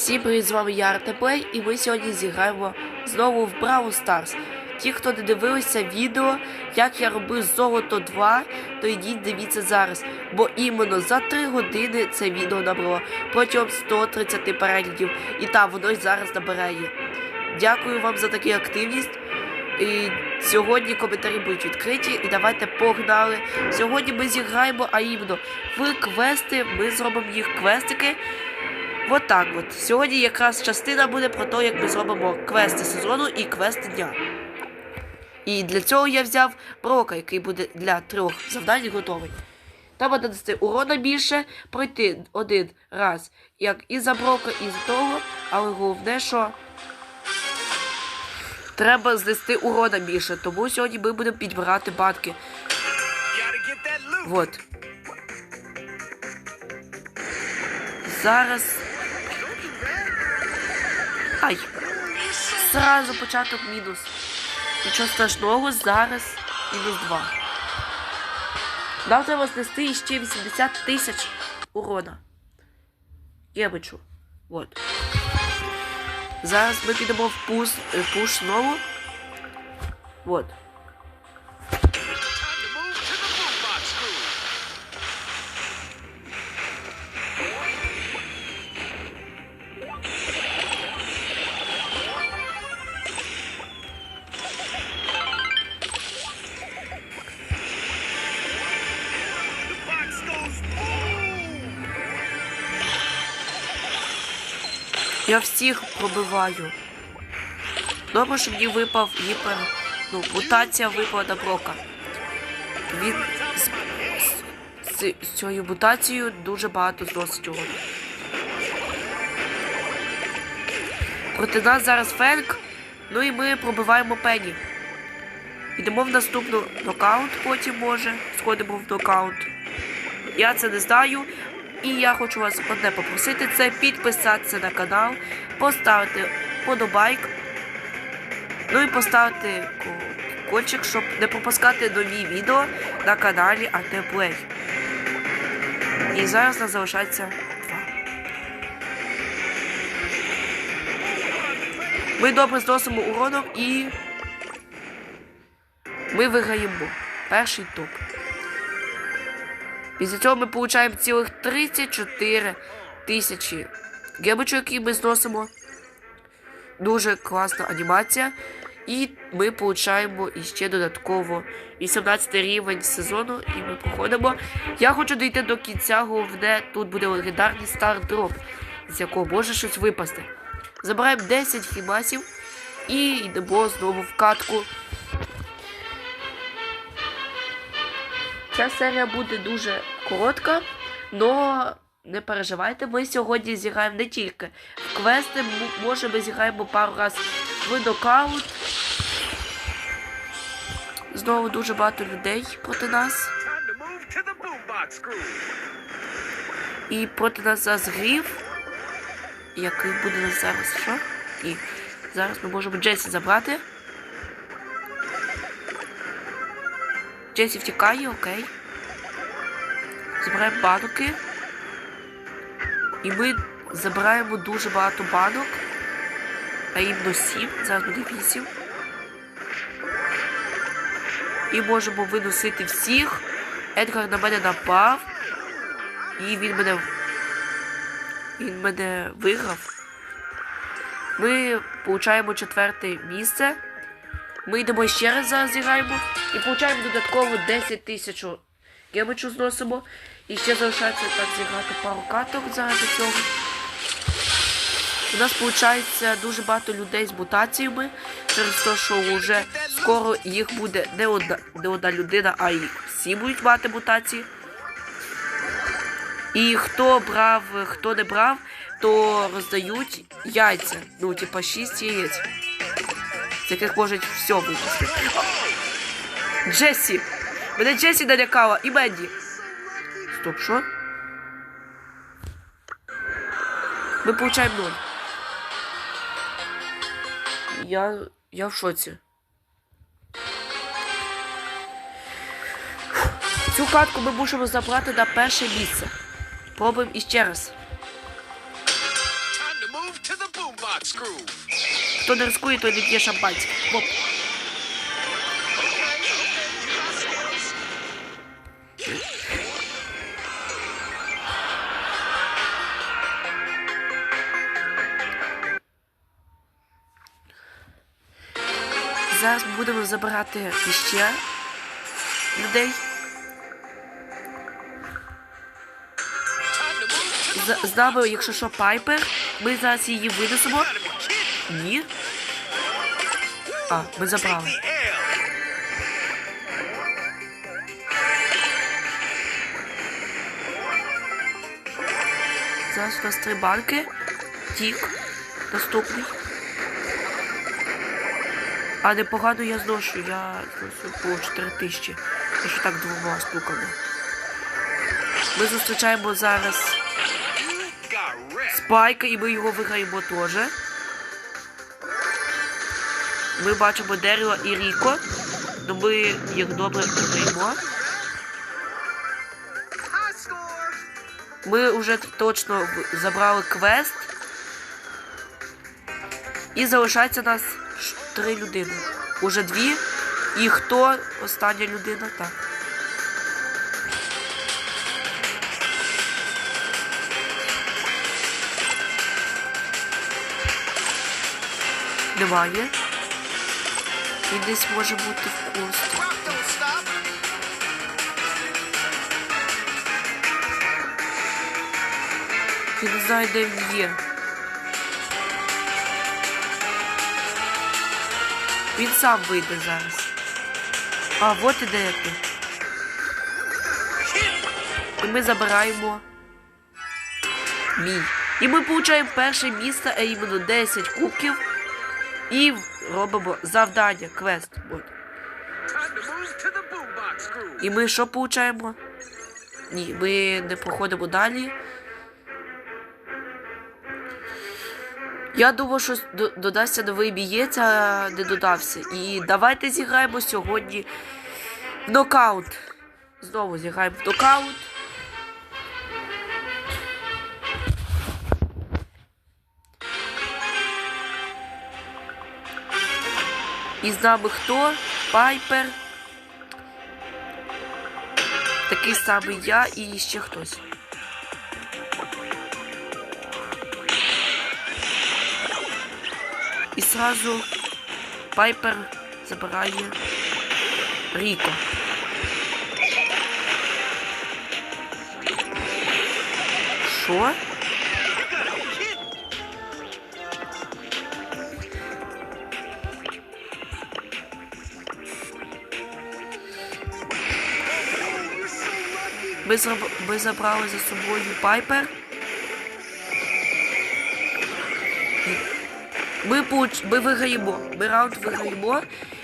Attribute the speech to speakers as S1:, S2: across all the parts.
S1: Всім привіт, з вами я Артеплей, і ми сьогодні зіграємо знову в Бравл Старс. Ті, хто не дивилися відео, як я робив золото 2, то йдіть дивіться зараз. Бо іменно за 3 години це відео набрало протягом 130 переглядів. І там воно й зараз набирає. Дякую вам за таку активність. І сьогодні коментарі будуть відкриті, і давайте погнали. Сьогодні ми зіграємо, а іменно в квести. Ми зробимо їх квестики. От так от. Сьогодні якраз частина буде про те, як ми зробимо квести сезону і квести дня. І для цього я взяв Брока, який буде для трьох завдань готовий. Треба донести урона більше, пройти один раз, як і за Брока, і за того, але головне, що треба знести урона більше, тому сьогодні ми будемо підбирати банки. Вот. Зараз. Ай. Сразу початок мінус. Нічого страшного, зараз мінус 2. Нам треба знести іще 80 тисяч урона. Єбичу. Вот. Зараз ми підемо в пуш, е, пуш знову. Вот. Я всіх пробиваю. Добре, що мені випав гіпер. Ну, мутація випала на Брока. Він з, з, з, з цією мутацією дуже багато зносить його. Проти нас зараз Фенк, ну і ми пробиваємо Пені. Йдемо в наступну нокаут, потім може. Сходимо в нокаут. Я це не знаю. І я хочу вас одне попросити: це підписатися на канал, поставити подобайк, ну і поставити ко- кольчик, щоб не пропускати нові відео на каналі Артеплей. І зараз нас залишається два. Ми добре зносимо уроном і ми виграємо перший топ. Після цього ми получаємо цілих 34 тисячі гемочок, які ми зносимо. Дуже класна анімація. І ми получаємо іще додатково 18 рівень сезону, і ми проходимо. Я хочу дійти до кінця, головне, тут буде легендарний стар дроп, з якого може щось випасти. Забираємо 10 хімасів і йдемо знову в катку. Ця серія буде дуже коротка, але не переживайте, ми сьогодні зіграємо не тільки в квести, може ми зіграємо пару раз в нокаут. Знову дуже багато людей проти нас. І проти нас зараз грів. Який буде нас зараз що? І зараз ми можемо Джесі забрати. Джесі втікає, окей. Забираємо банки. І ми забираємо дуже багато банок. Іменно 7, зараз буде 8. І можемо виносити всіх. Едгар на мене напав. І він мене. Він мене виграв. Ми получаємо четверте місце. Ми йдемо ще раз зараз зіграємо і получаємо додатково 10 тисяч гемичу зносимо. І ще залишається так зіграти пару каток заради цього. У нас виходить дуже багато людей з мутаціями через те, що вже скоро їх буде не одна, не одна людина, а й всі будуть мати мутації. І хто брав, хто не брав, то роздають яйця. Ну, типа 6 яєць. З яких можуть все випустити. Джесі! Мене Джесі налякала і Менді. Стоп, що? Ми получаємо ноль. Я. я в шоці. Цю катку ми мусимо забрати на перше місце. Пробуємо іще раз.
S2: Time to move to the boombox groove.
S1: Хто не рискує, той не шампанське. Оп. Зараз будемо забирати іще людей. З, з нами, якщо що, Пайпер. Ми зараз її винесемо. Ні. А, ми забрали. Зараз у нас три банки. Тік. Наступний. А непогано я зношу, я зношу по 4 тисячі. Якщо так двома штуками. Ми зустрічаємо зараз. Спайка і ми його виграємо теж. Ми бачимо Деріла і Ріко. Ну ми їх добре виграємо. Ми вже точно забрали квест. І залишається нас три людини. Уже дві. І хто остання людина? Так. Немає. Він десь може бути в курсі.
S2: Rock don't
S1: не знаю, де він є. Він сам вийде зараз. А, от і де ти. І ми забираємо мій. І ми получаємо перше місце, а іменно 10 кубків. І робимо завдання, квест. От. І ми що получаємо? Ні, ми не проходимо далі. Я думаю, що до- додасться новий бієць, а не додався. І давайте зіграємо сьогодні в нокаут. Знову зіграємо в нокаут. І з хто? Пайпер. Такий самий я і ще хтось. І сразу Пайпер забирає Ріко. Що? Ми, зроб- ми забрали за собою Пайпер. Ми, получ... ми виграємо. Ми раунд виграємо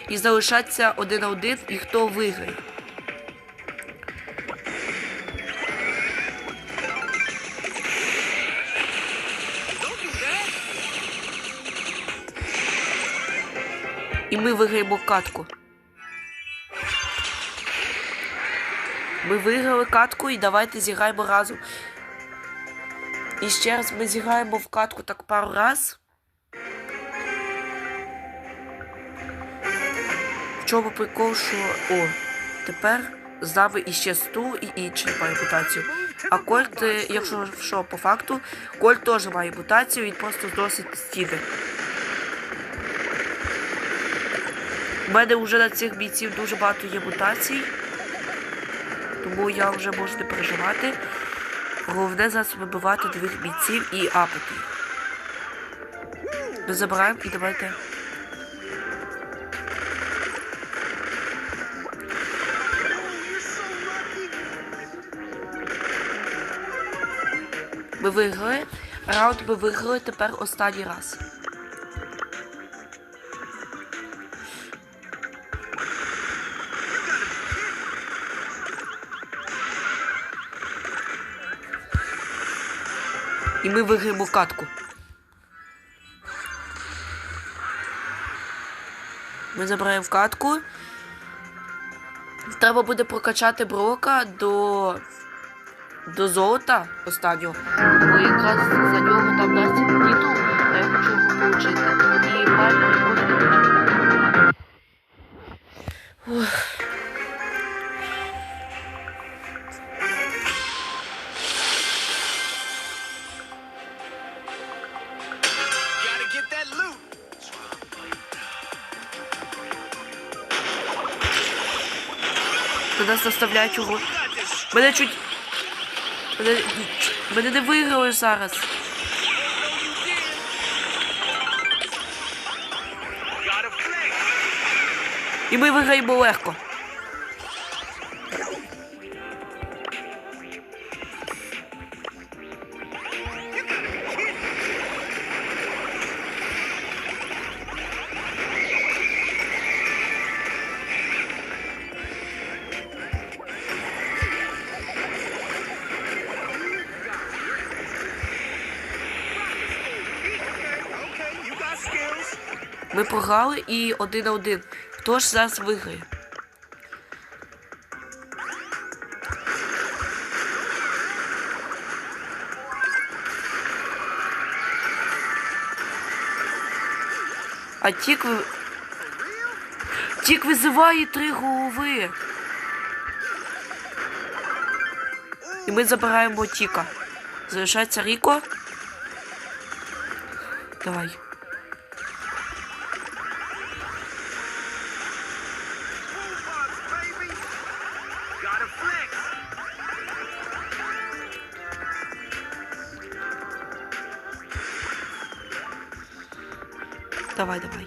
S1: і залишаться один на один, і хто виграє. І ми виграємо катку. Ми виграли катку і давайте зіграємо разом. І ще раз ми зіграємо в катку так пару раз. В чому прикол, що. О, тепер з нами іще стул і інший має мутацію. А Кольт, е, якщо що по факту, Кольт теж має мутацію, він просто зносить стіни. У мене вже на цих бійців дуже багато є мутацій. Тому я вже можу не переживати. Головне зараз вибивати нових бійців і апати. Ми забираємо і давайте. Ми виграли. Раунд ми виграли тепер останній раз. І ми виграємо катку. Ми забираємо катку. Треба буде прокачати брока до до золота останнього. Бо якраз за нього там дасть титул, а я хочу його отримати. І пальму До нас наставляють угу. Мене чуть. Мене, мене не виграли зараз. І ми виграємо легко. Ми програли і один на один. Хто ж зараз виграє? А тік ви... Тік визиває три голови. І ми забираємо Тіка. Залишається Ріко. Давай. Давай, давай.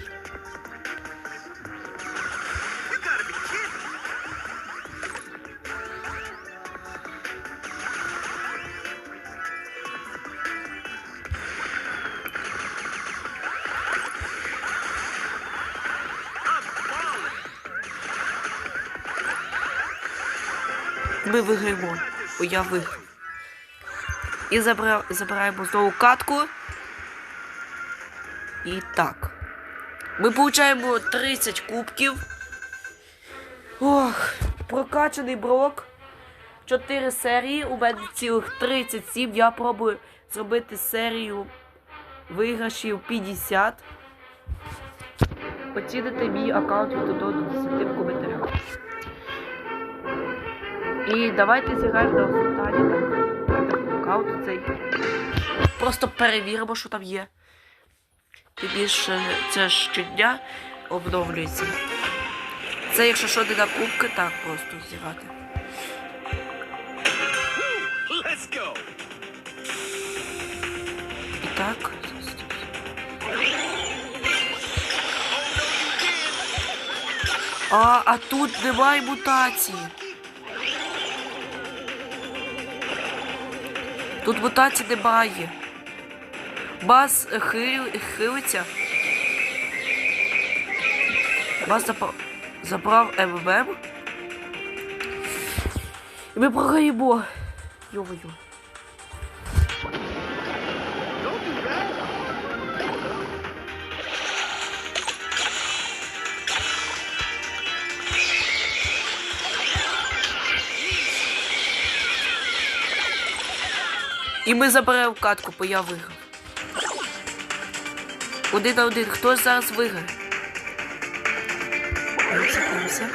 S1: Ми виграємо. О, я виграв. І забираємо знову катку. І так. Ми получаємо 30 кубків. Ох, прокачаний брок. 4 серії. У мене цілих 37. Я пробую зробити серію виграшів 50. Оціните мій аккаунт від 1 до 10 в коментарях. І давайте зіграємо на останній так. Аккаунт цей. Просто перевіримо, що там є. І більше це щодня обновлюється. Це якщо що не на кубки, так просто зіграти. І так. А, а тут немає мутації. Тут мутації немає. Бас хилиться. Бас запав, забрав МММ. І ми програємо. Йо-йо. І ми заберемо катку, бо я виграв. Один на один. Хто зараз виграє? Дивимося.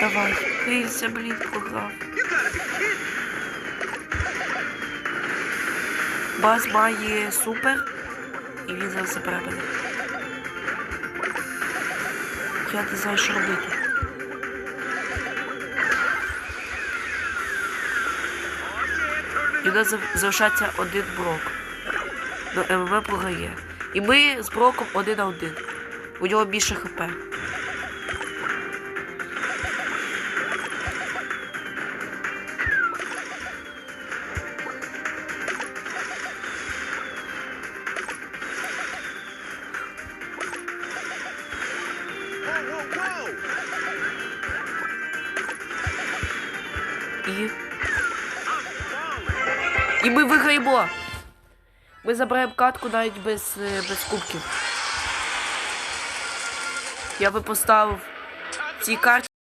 S1: Давай, хилься, блін, програв. Бас має супер. І він зараз забере мене. Я не знаю, що робити. І у нас залишається один брок. До МВ програє. І ми з броком один на один. У нього більше хп. Виграємо. Ми забираємо катку навіть без, е, без кубків. Я би поставив цій карті.